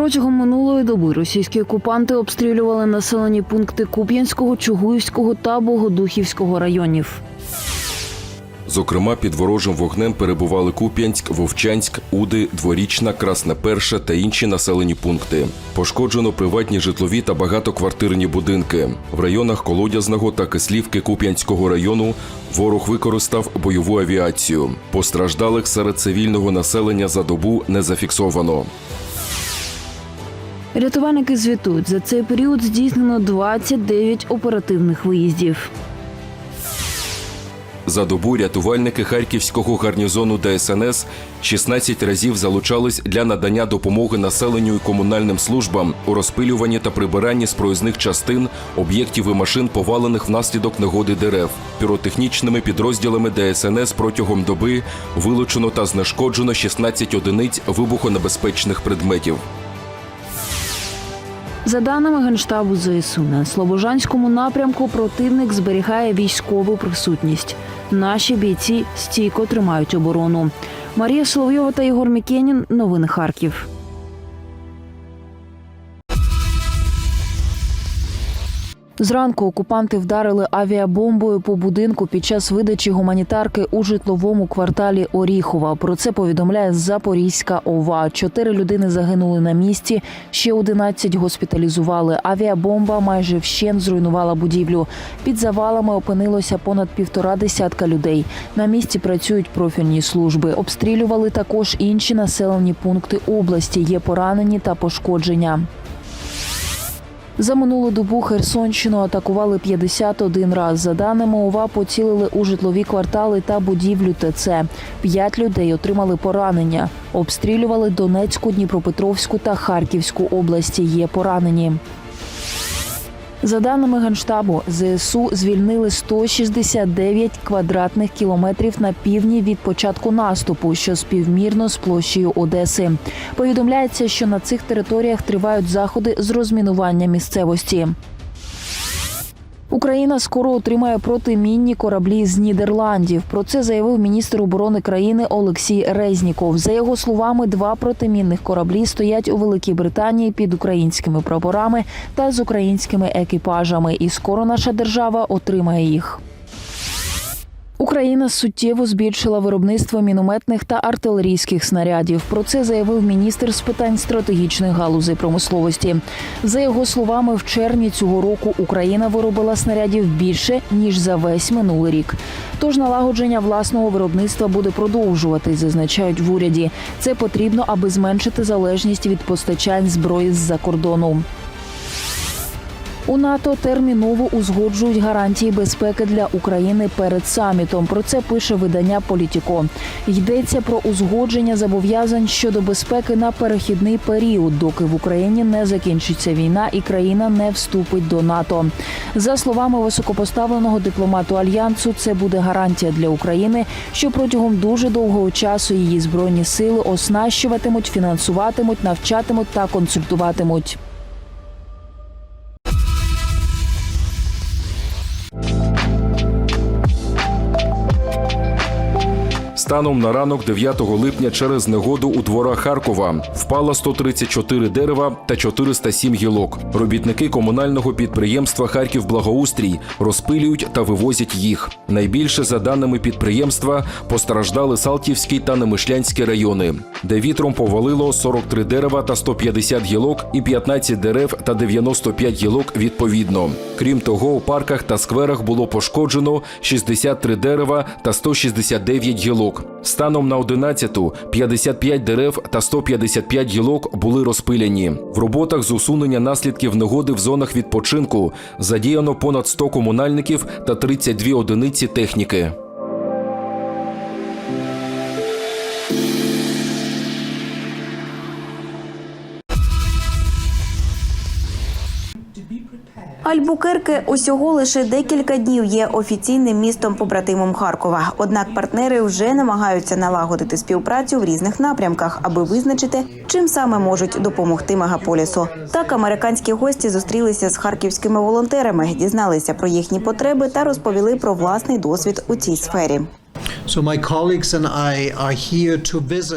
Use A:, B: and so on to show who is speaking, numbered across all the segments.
A: Протягом минулої доби російські окупанти обстрілювали населені пункти Куп'янського, Чугуївського та Богодухівського районів.
B: Зокрема, під ворожим вогнем перебували Куп'янськ, Вовчанськ, Уди, Дворічна, Красна Перша та інші населені пункти. Пошкоджено приватні житлові та багатоквартирні будинки. В районах Колодязного та Кислівки Куп'янського району ворог використав бойову авіацію. Постраждалих серед цивільного населення за добу не зафіксовано.
A: Рятувальники звітують, за цей період здійснено 29 оперативних виїздів.
B: За добу рятувальники харківського гарнізону ДСНС 16 разів залучались для надання допомоги населенню і комунальним службам у розпилюванні та прибиранні з проїзних частин об'єктів і машин, повалених внаслідок негоди дерев. Піротехнічними підрозділами ДСНС протягом доби вилучено та знешкоджено 16 одиниць вибухонебезпечних предметів.
A: За даними Генштабу ЗСУ, на Слобожанському напрямку противник зберігає військову присутність. Наші бійці стійко тримають оборону. Марія Соловйова та Єгор Мікенін. Новини Харків. Зранку окупанти вдарили авіабомбою по будинку під час видачі гуманітарки у житловому кварталі Оріхова. Про це повідомляє Запорізька ОВА. Чотири людини загинули на місці, ще 11 госпіталізували. Авіабомба майже вщент зруйнувала будівлю. Під завалами опинилося понад півтора десятка людей. На місці працюють профільні служби. Обстрілювали також інші населені пункти області. Є поранені та пошкодження. За минулу добу Херсонщину атакували 51 раз. За даними ОВА, поцілили у житлові квартали та будівлю ТЦ. П'ять людей отримали поранення. Обстрілювали Донецьку, Дніпропетровську та Харківську області. Є поранені. За даними Генштабу, ЗСУ звільнили 169 квадратних кілометрів на півдні від початку наступу, що співмірно з площею Одеси. Повідомляється, що на цих територіях тривають заходи з розмінування місцевості. Україна скоро отримає протимінні кораблі з Нідерландів. Про це заявив міністр оборони країни Олексій Резніков. За його словами, два протимінних кораблі стоять у Великій Британії під українськими прапорами та з українськими екіпажами. І скоро наша держава отримає їх. Україна суттєво збільшила виробництво мінометних та артилерійських снарядів. Про це заявив міністр з питань стратегічних галузей промисловості. За його словами, в червні цього року Україна виробила снарядів більше ніж за весь минулий рік. Тож налагодження власного виробництва буде продовжуватись, зазначають в уряді. Це потрібно, аби зменшити залежність від постачань зброї з-за кордону. У НАТО терміново узгоджують гарантії безпеки для України перед самітом. Про це пише видання Політіко. Йдеться про узгодження зобов'язань щодо безпеки на перехідний період, доки в Україні не закінчиться війна і країна не вступить до НАТО. За словами високопоставленого дипломату альянсу, це буде гарантія для України, що протягом дуже довгого часу її збройні сили оснащуватимуть, фінансуватимуть, навчатимуть та консультуватимуть.
B: Станом на ранок 9 липня через негоду у дворах Харкова впало 134 дерева та 407 гілок. Робітники комунального підприємства Харків Благоустрій розпилюють та вивозять їх. Найбільше за даними підприємства постраждали Салтівський та Немишлянський райони, де вітром повалило 43 дерева та 150 гілок і 15 дерев та 95 гілок відповідно. Крім того, у парках та скверах було пошкоджено 63 дерева та 169 гілок. Станом на 11-ту 55 дерев та 155 гілок були розпиляні. В роботах з усунення наслідків негоди в зонах відпочинку задіяно понад 100 комунальників та 32 одиниці техніки.
C: Альбукерке усього лише декілька днів є офіційним містом побратимом Харкова. Однак партнери вже намагаються налагодити співпрацю в різних напрямках, аби визначити, чим саме можуть допомогти мегаполісу. Так американські гості зустрілися з харківськими волонтерами, дізналися про їхні потреби та розповіли про власний досвід у цій сфері.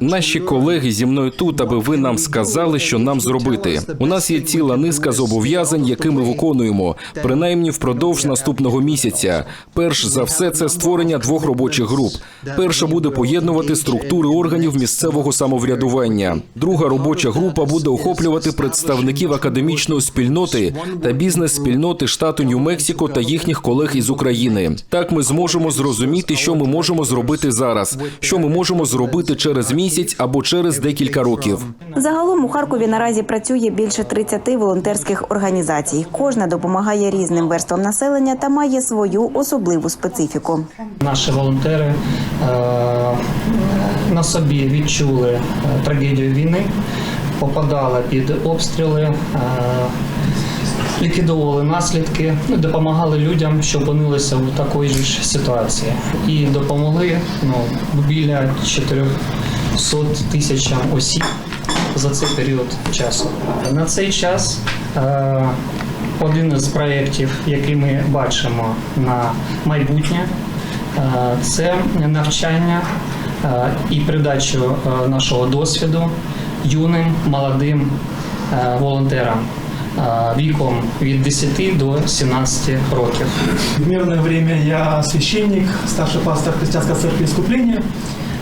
B: Наші колеги зі мною тут, аби ви нам сказали, що нам зробити. У нас є ціла низка зобов'язань, які ми виконуємо, принаймні впродовж наступного місяця. Перш за все, це створення двох робочих груп. Перша буде поєднувати структури органів місцевого самоврядування. Друга робоча група буде охоплювати представників академічної спільноти та бізнес-спільноти штату Нью-Мексико та їхніх колег із України. Так ми зможемо зрозуміти, що ми можемо зробити зараз, що ми можемо зробити через місяць або через декілька років.
C: Загалом у Харкові наразі працює більше 30 волонтерських організацій. Кожна допомагає різним верствам населення та має свою особливу специфіку.
D: Наші волонтери е, на собі відчули е, трагедію війни, попадали під обстріли, е, ліквідовували наслідки, ну, допомагали людям, що опинилися такій же ж ситуації. І допомогли ну, біля 400 тисячам осіб за цей період часу. На цей час е, один із проєктів, який ми бачимо на майбутнє, е, це навчання е, і передачу е, нашого досвіду юним молодим е, волонтерам віком від 10 до 17 років.
E: В мирное время я священник, старший пастор християнської церкви Искупления.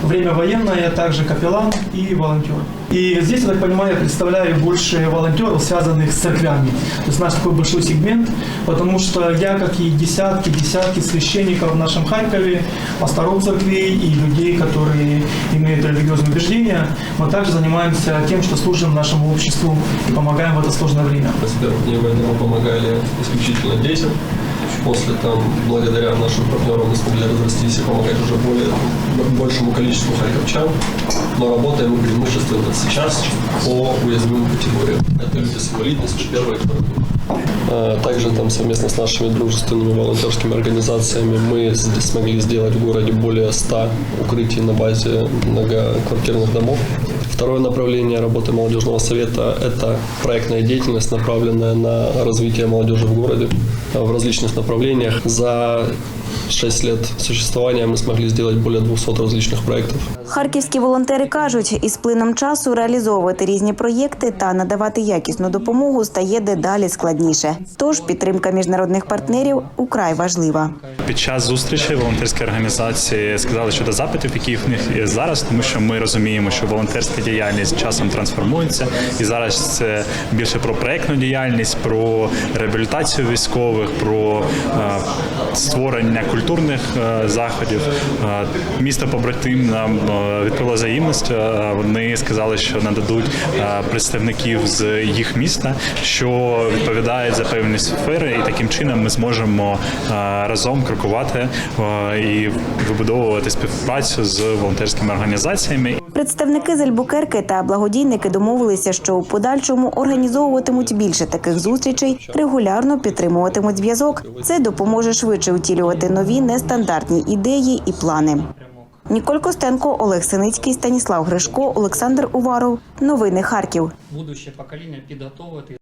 E: Время военное также капеллан и волонтер. И здесь, я так понимаю, я представляю больше волонтеров, связанных с церквями. То есть наш такой большой сегмент, потому что я, как и десятки, десятки священников в нашем Харькове, пасторов церквей и людей, которые имеют религиозные убеждения, мы также занимаемся тем, что служим нашему обществу и помогаем в это сложное время.
F: В первые дни войны мы помогали исключительно детям. После там, благодаря нашим партнерам, мы смогли разрастись и помогать уже более большему количеству харьковчан. Но работаем преимущественно сейчас по уязвимым категориям. Это люди с инвалидностью второй группы. А, Также там совместно с нашими дружественными волонтерскими организациями мы смогли сделать в городе более 100 укрытий на базе многоквартирных домов. Второе направление работы молодежного совета – это проектная деятельность, направленная на развитие молодежи в городе в различных направлениях. За 6 лет существования мы смогли сделать более 200 различных проектов.
C: Харківські волонтери кажуть, із плином часу реалізовувати різні проєкти та надавати якісну допомогу стає дедалі складніше. Тож підтримка міжнародних партнерів украй важлива.
G: Під час зустрічі волонтерські організації сказали щодо запитів, які в них є зараз, тому що ми розуміємо, що волонтерська діяльність часом трансформується, і зараз це більше про проектну діяльність, про реабілітацію військових, про е, створення культурних е, заходів. Е, місто побратим нам відкрило взаємність. Е, Вони сказали, що нададуть е, представників з їх міста, що відповідають за певні сфери, і таким чином ми зможемо е, разом крокувати і вибудовувати співпрацю з волонтерськими організаціями.
C: Представники з Альбукерки та благодійники домовилися, що у подальшому організовуватимуть більше таких зустрічей, регулярно підтримуватимуть зв'язок. Це допоможе швидше втілювати нові нестандартні ідеї і плани. Ніколь Костенко, Олег Синицький, Станіслав Гришко, Олександр Уваров. Новини Харків.
D: Будуще покоління підготовити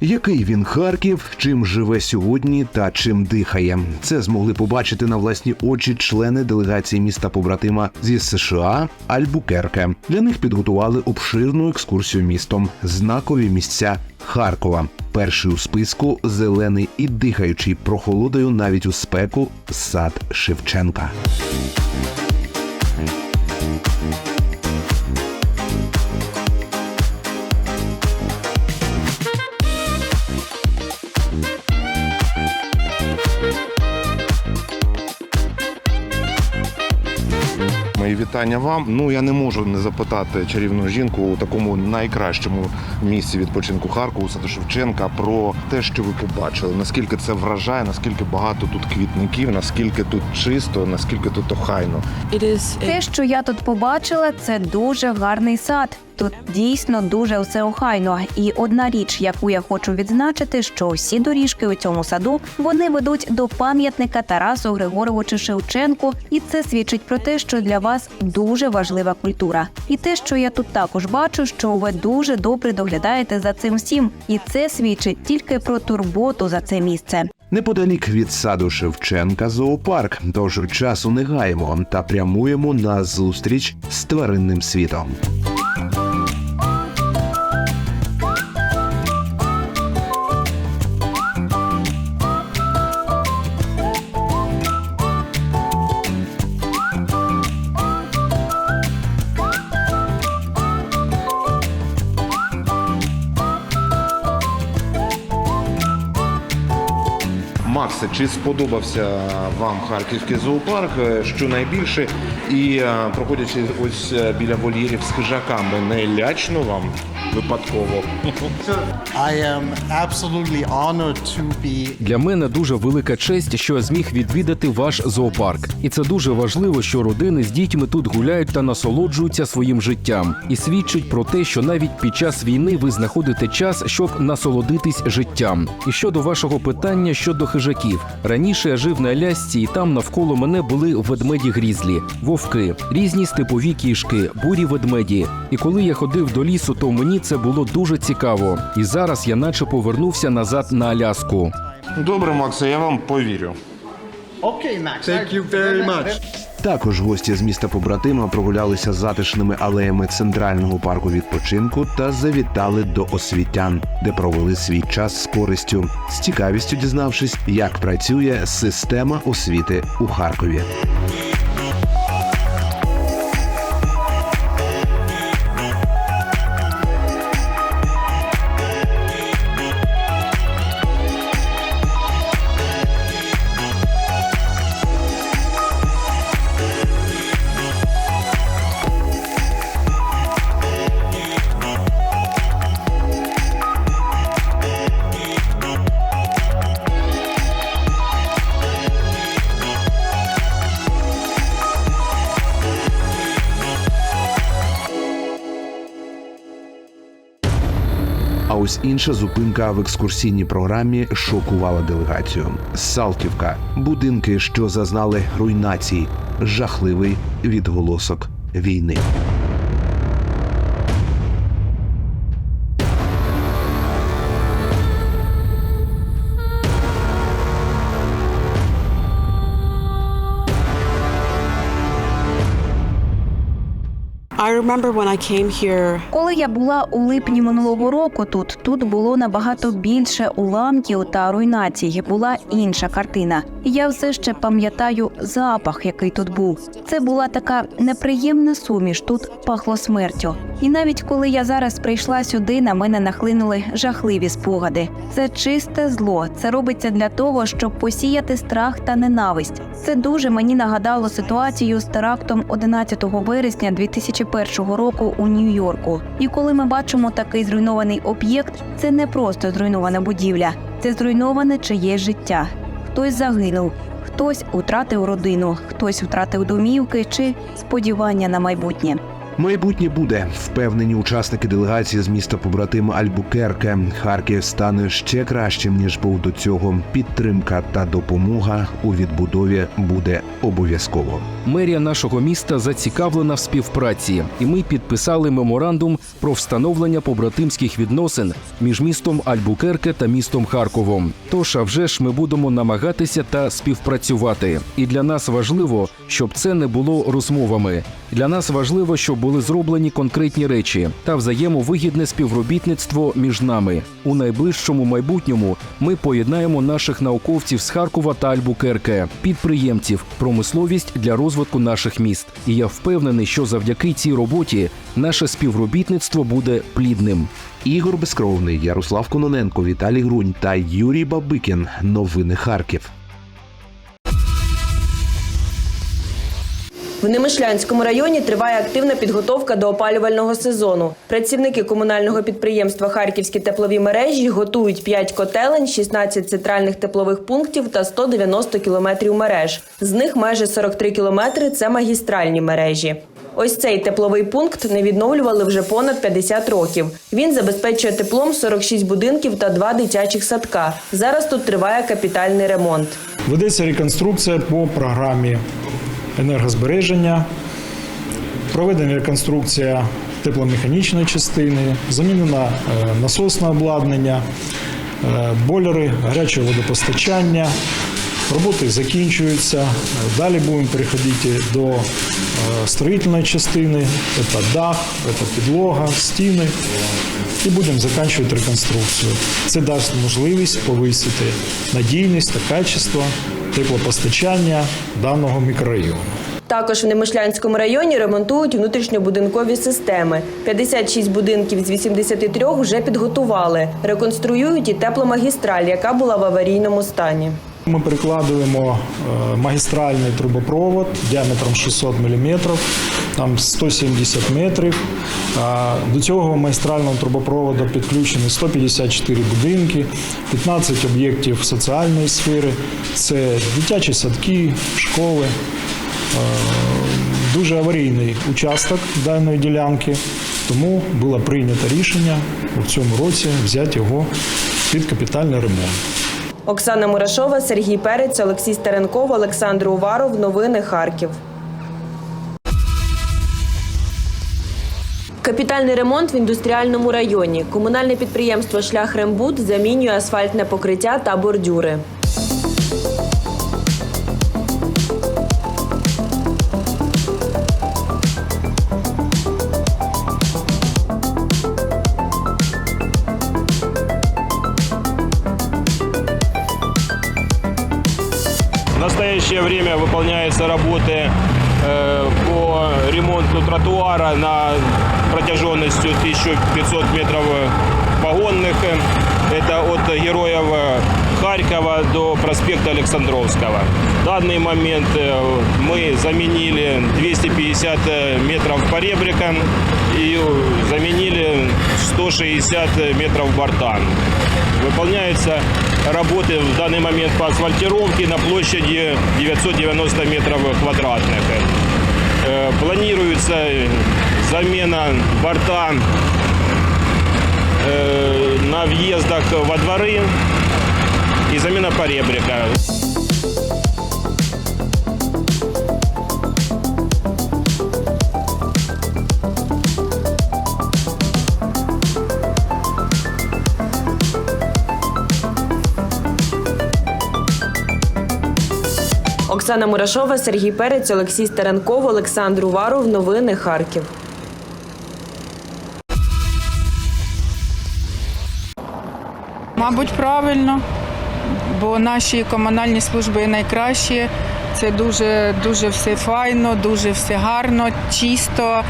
H: Який він Харків, чим живе сьогодні та чим дихає, це змогли побачити на власні очі члени делегації міста побратима зі США Альбукерке. Для них підготували обширну екскурсію містом, знакові місця Харкова. Перший у списку зелений і дихаючий прохолодою навіть у спеку сад Шевченка.
I: Вітання вам. Ну я не можу не запитати чарівну жінку у такому найкращому місці відпочинку Харкову, Саду Шевченка, про те, що ви побачили. Наскільки це вражає, наскільки багато тут квітників, наскільки тут чисто, наскільки тут охайно.
J: Те, що я тут побачила, це дуже гарний сад. Тут дійсно дуже все охайно. І одна річ, яку я хочу відзначити, що всі доріжки у цьому саду вони ведуть до пам'ятника Тарасу Григоровичу Шевченку, і це свідчить про те, що для вас дуже важлива культура. І те, що я тут також бачу, що ви дуже добре доглядаєте за цим всім, і це свідчить тільки про турботу за це місце.
H: Неподалік від саду Шевченка зоопарк. Тож часу не гаємо та прямуємо на зустріч з тваринним світом.
I: Максе, чи сподобався вам харківський зоопарк? Е, Що найбільше? І е, проходячи ось е, біля вольєрів з хижаками, не лячно вам випадково?
K: I am absolutely honored to be
B: Для мене дуже велика честь, що я зміг відвідати ваш зоопарк. І це дуже важливо, що родини з дітьми тут гуляють та насолоджуються своїм життям. І свідчить про те, що навіть під час війни ви знаходите час, щоб насолодитись життям. І щодо вашого питання щодо хижаків, раніше я жив на Алясці, і там навколо мене були ведмеді грізлі, вовки, різні степові кішки, бурі ведмеді. І коли я ходив до лісу, то мені це було дуже цікаво. І зараз я наче повернувся назад на Аляску.
I: Добре, Максе, я вам повірю.
K: Okay, Max. Thank you very much.
H: Також гості з міста побратима прогулялися затишними алеями центрального парку відпочинку та завітали до освітян, де провели свій час з користю, з цікавістю дізнавшись, як працює система освіти у Харкові. Ось інша зупинка в екскурсійній програмі шокувала делегацію. Салтівка будинки, що зазнали руйнації, жахливий відголосок війни.
J: Коли я була у липні минулого року тут, тут було набагато більше уламків та руйнацій. Була інша картина. Я все ще пам'ятаю запах, який тут був. Це була така неприємна суміш. Тут пахло смертю. І навіть коли я зараз прийшла сюди, на мене нахлинули жахливі спогади. Це чисте зло. Це робиться для того, щоб посіяти страх та ненависть. Це дуже мені нагадало ситуацію з терактом 11 вересня 2001 року у Нью-Йорку. І коли ми бачимо такий зруйнований об'єкт, це не просто зруйнована будівля, це зруйноване чиєсь життя. Хтось загинув, хтось втратив родину, хтось втратив домівки чи сподівання на майбутнє.
H: Майбутнє буде впевнені учасники делегації з міста побратима Альбукерке. Харків стане ще кращим ніж був до цього. Підтримка та допомога у відбудові буде обов'язково.
B: Мерія нашого міста зацікавлена в співпраці, і ми підписали меморандум про встановлення побратимських відносин між містом Альбукерке та містом Харковом. Тож, а вже ж ми будемо намагатися та співпрацювати. І для нас важливо, щоб це не було розмовами. Для нас важливо, щоб були зроблені конкретні речі та взаємовигідне співробітництво між нами. У найближчому майбутньому ми поєднаємо наших науковців з Харкова та Альбукерке, підприємців, промисловість для розвитку наших міст. І я впевнений, що завдяки цій роботі наше співробітництво буде плідним.
H: Ігор Безкровний, Ярослав Кононенко, Віталій Грунь та Юрій Бабикін. Новини Харків.
L: В Немишлянському районі триває активна підготовка до опалювального сезону. Працівники комунального підприємства Харківські теплові мережі готують 5 котелень, 16 центральних теплових пунктів та 190 кілометрів мереж. З них майже 43 кілометри це магістральні мережі. Ось цей тепловий пункт не відновлювали вже понад 50 років. Він забезпечує теплом 46 будинків та два дитячих садка. Зараз тут триває капітальний ремонт.
M: Ведеться реконструкція по програмі енергозбереження, проведена реконструкція тепломеханічної частини, замінено е, насосне обладнання, е, бойлери, гаряче водопостачання. Роботи закінчуються. Далі будемо переходити до е, строїтельної частини. Це дах, це підлога, стіни. І будемо закінчувати реконструкцію. Це дасть можливість повисити надійність та качество теплопостачання даного мікрорайону.
L: Також в Немишлянському районі ремонтують внутрішньобудинкові системи. 56 будинків з 83 вже підготували. Реконструюють і тепломагістраль, яка була в аварійному стані.
M: Ми перекладуємо е, магістральний трубопровод діаметром 600 мм, там 170 метрів. До цього магістрального трубопроводу підключені 154 будинки, 15 об'єктів соціальної сфери, це дитячі садки, школи. Е, Дуже аварійний участок даної ділянки, тому було прийнято рішення у цьому році взяти його під капітальний ремонт.
L: Оксана Мурашова, Сергій Перець, Олексій Старенков, Олександр Уваров. Новини Харків. Капітальний ремонт в індустріальному районі. Комунальне підприємство Шлях Рембуд замінює асфальтне покриття та бордюри.
N: В настоящее время выполняются работы э, по ремонту тротуара на протяженностью 1500 метров погонных. Это от Героев Харькова до проспекта Александровского. В данный момент э, мы заменили 250 метров поребрика и заменили 160 метров борта. Выполняются работы в данный момент по асфальтировке на площади 990 метров квадратных. Э, Планируется замена борта э, на въездах во дворы и замена поребрика.
L: Оксана Мурашова, Сергій Перець, Олексій Старенков, Олександр Уваров. Новини Харків.
O: Мабуть, правильно, бо наші комунальні служби найкращі. Це дуже, дуже все файно, дуже все гарно, чисто.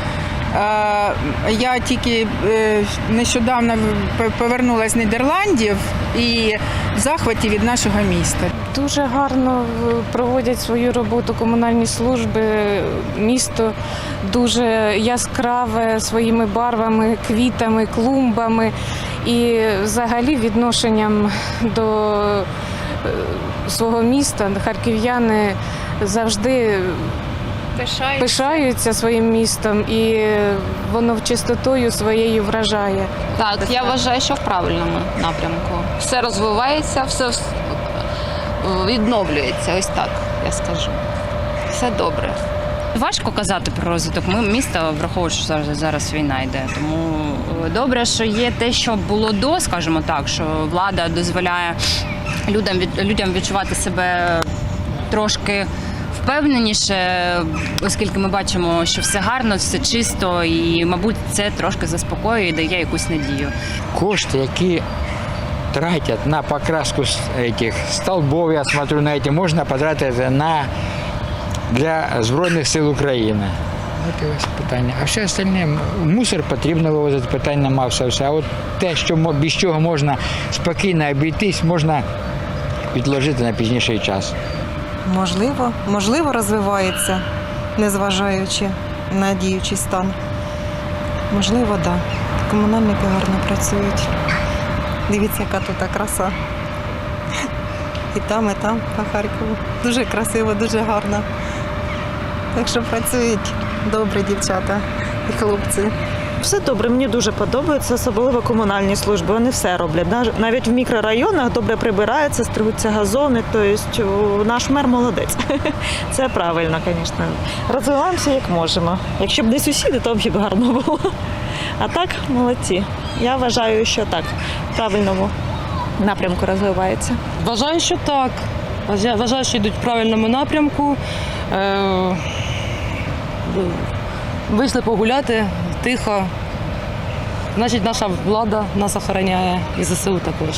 O: Я тільки е, нещодавно повернулася з Нідерландів і в захваті від нашого міста.
P: Дуже гарно проводять свою роботу комунальні служби. Місто дуже яскраве своїми барвами, квітами, клумбами і взагалі відношенням до е, свого міста. Харків'яни завжди пишаються своїм містом і воно в чистотою своєю вражає.
Q: Так, я вважаю, що в правильному напрямку. Все розвивається, все відновлюється. Ось так я скажу. Все добре.
R: Важко казати про розвиток. Ми місто враховуючи, що зараз, зараз війна йде. Тому е, добре, що є те, що було до, скажімо так, що влада дозволяє людям від людям відчувати себе трошки впевненіше, оскільки ми бачимо, що все гарно, все чисто, і, мабуть, це трошки заспокоює і дає якусь надію.
S: кошты, які тратять на покраску с- этих столбов, я смотрю на эти, можна потратити на для Збройних сил України. От і ось питання. А все остальне, м, мусор потрібно вивозити, питань нема все. все. А от те, що мо- без чого можна спокійно обійтись, можна відложити на пізніший час.
T: Можливо, можливо, розвивається, незважаючи на діючий стан. Можливо, так. Да. Комунальники гарно працюють. Дивіться, яка тут краса. І там, і там, по Харкову. Дуже красиво, дуже гарно. Так що працюють добрі дівчата і хлопці.
U: Все добре, мені дуже подобається, особливо комунальні служби. Вони все роблять. Навіть в мікрорайонах добре прибираються, стригуться газони. Тобто наш мер молодець. Це правильно, звісно. Розвиваємося як можемо. Якщо б не сусіди, то б гарно було. А так, молодці. Я вважаю, що так, в правильному напрямку розвивається?
V: Вважаю, що так. Вважаю- що йдуть в правильному напрямку. Е, Вийшли погуляти тихо. Значить, наша влада нас охороняє і ЗСУ також.